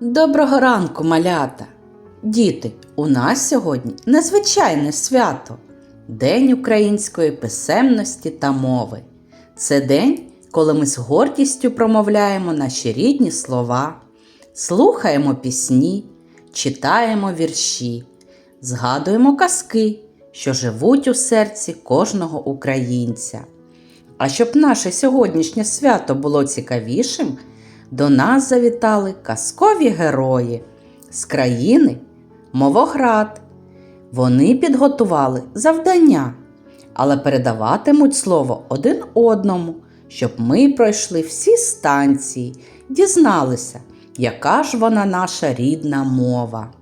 Доброго ранку, малята! Діти, у нас сьогодні незвичайне свято День української писемності та мови. Це день, коли ми з гордістю промовляємо наші рідні слова, слухаємо пісні, читаємо вірші, згадуємо казки, що живуть у серці кожного українця. А щоб наше сьогоднішнє свято було цікавішим, до нас завітали казкові герої з країни Мовоград. Вони підготували завдання, але передаватимуть слово один одному, щоб ми пройшли всі станції, дізналися, яка ж вона наша рідна мова.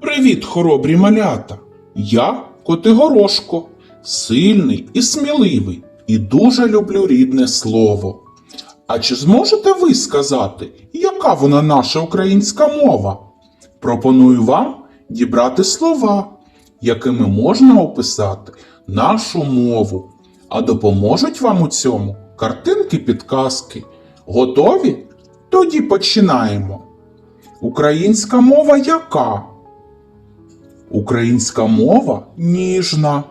Привіт, хоробрі малята! Я Котигорошко, сильний і сміливий, і дуже люблю рідне слово. А чи зможете ви сказати, яка вона наша українська мова? Пропоную вам дібрати слова, якими можна описати нашу мову, а допоможуть вам у цьому картинки-підказки. Готові? Тоді починаємо. Українська мова яка? Українська мова ніжна.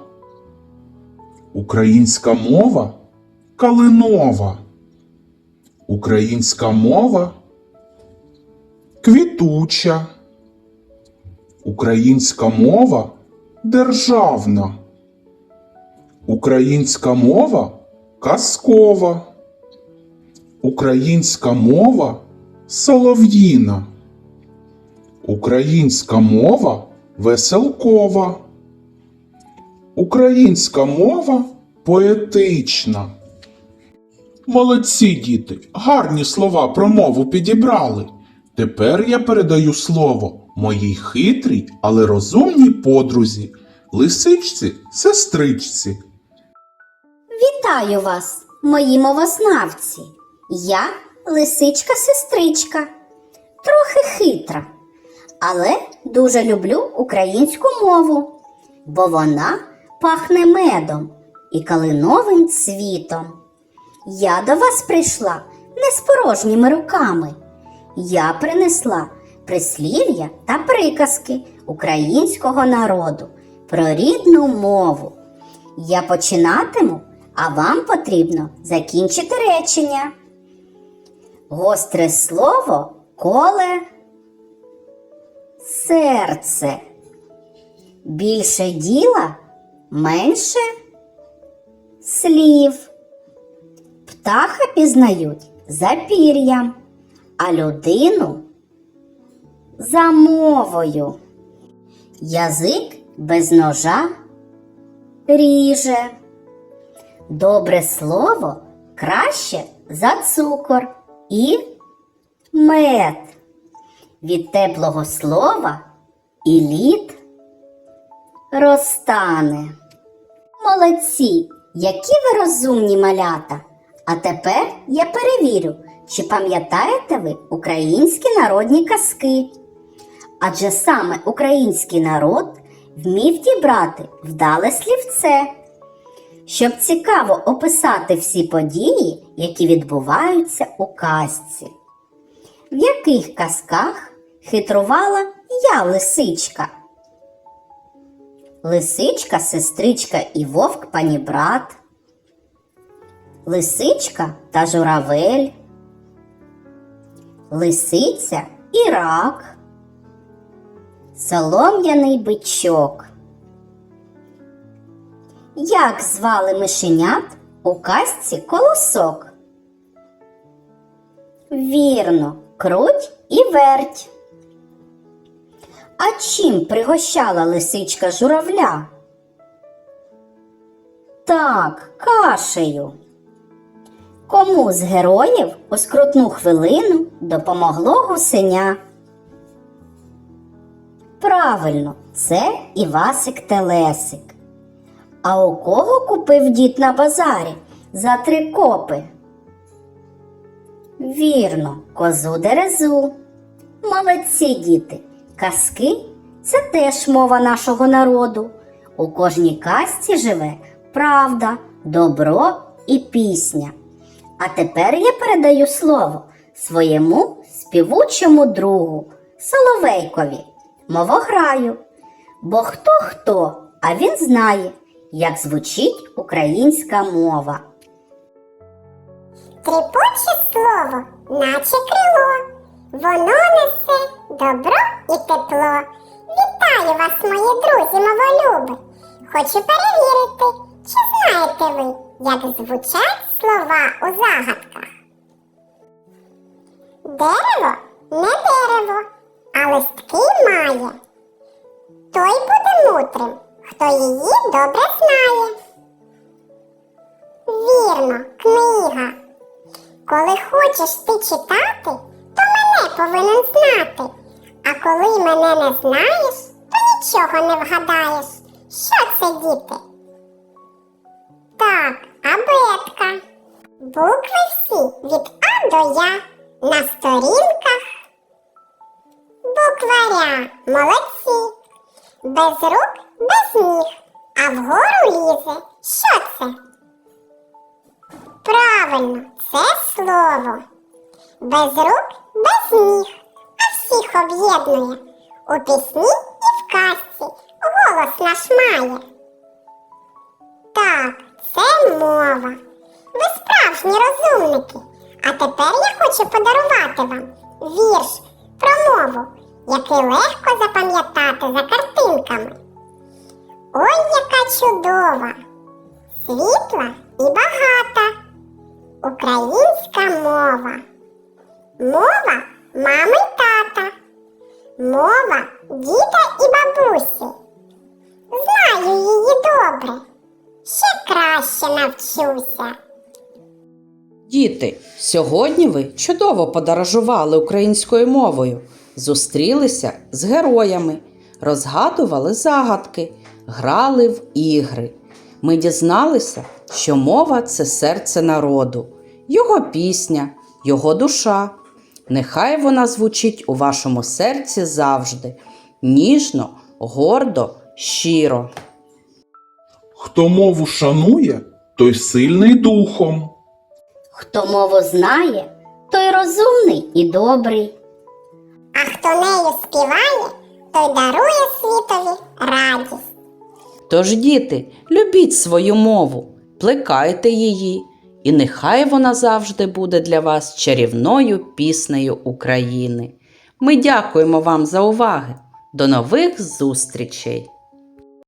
Українська мова калинова. Українська мова квітуча. Українська мова державна. Українська мова казкова. Українська мова солов'їна. Українська мова веселкова. Українська мова поетична. Молодці діти, гарні слова про мову підібрали. Тепер я передаю слово моїй хитрій, але розумній подрузі, лисичці, сестричці. Вітаю вас, мої мовознавці. Я лисичка-сестричка, трохи хитра, але дуже люблю українську мову, бо вона пахне медом і калиновим цвітом. Я до вас прийшла не з порожніми руками. Я принесла прислів'я та приказки українського народу про рідну мову. Я починатиму, а вам потрібно закінчити речення. Гостре слово коле серце. Більше діла, менше слів. Птаха пізнають за пір'ям, а людину за мовою. Язик без ножа ріже. Добре слово краще за цукор і мед. Від теплого слова і лід розтане. Молодці, які ви розумні малята! А тепер я перевірю, чи пам'ятаєте ви українські народні казки. Адже саме український народ вмів дібрати вдале слівце, щоб цікаво описати всі події, які відбуваються у казці. В яких казках хитрувала я лисичка? Лисичка, сестричка і вовк панібрат, Лисичка та журавель, Лисиця і рак, Солом'яний бичок. Як звали мишенят у казці колосок? Вірно, круть і верть. А чим пригощала лисичка журавля? Так, кашею. Кому з героїв у скрутну хвилину допомогло гусеня? Правильно, це Івасик Телесик. А у кого купив дід на базарі за три копи? Вірно, козу дерезу. Молодці діти, казки це теж мова нашого народу. У кожній казці живе правда, добро і пісня. А тепер я передаю слово своєму співучому другу, Соловейкові, мовограю. Бо хто хто, а він знає, як звучить українська мова. Тріпоче слово, наче крило, воно несе добро і тепло. Вітаю вас, мої друзі, моволюби. Хочу перевірити, чи знаєте ви, як звучать слова у загадках. Дерево не дерево, а листки має. Той буде мудрим, хто її добре знає. Вірно, книга. Коли хочеш ти читати, то мене повинен знати. А коли мене не знаєш, то нічого не вгадаєш. Що це, діти? Букви всі від А до Я на сторінках. Букваря молодці. Без рук, без ніг, а вгору лізе. Що це? Правильно, це слово. Без рук, без ніг, а всіх об'єднує. У пісні і в казці голос наш має. Так, це мова. Ви справжні розумники. А тепер я хочу подарувати вам вірш про мову, який легко запам'ятати за картинками. Ой, яка чудова, світла і багата. Українська мова. Мова мами й тата. Мова діда і бабусі. Знаю її добре. Ще краще навчуся. Діти, сьогодні ви чудово подорожували українською мовою, зустрілися з героями, розгадували загадки, грали в ігри. Ми дізналися, що мова це серце народу, його пісня, його душа. Нехай вона звучить у вашому серці завжди, ніжно, гордо, щиро. Хто мову шанує, той сильний духом. Хто мову знає, той розумний і добрий. А хто нею співає, той дарує світові радість. Тож, діти, любіть свою мову, плекайте її, і нехай вона завжди буде для вас чарівною піснею України. Ми дякуємо вам за уваги. До нових зустрічей!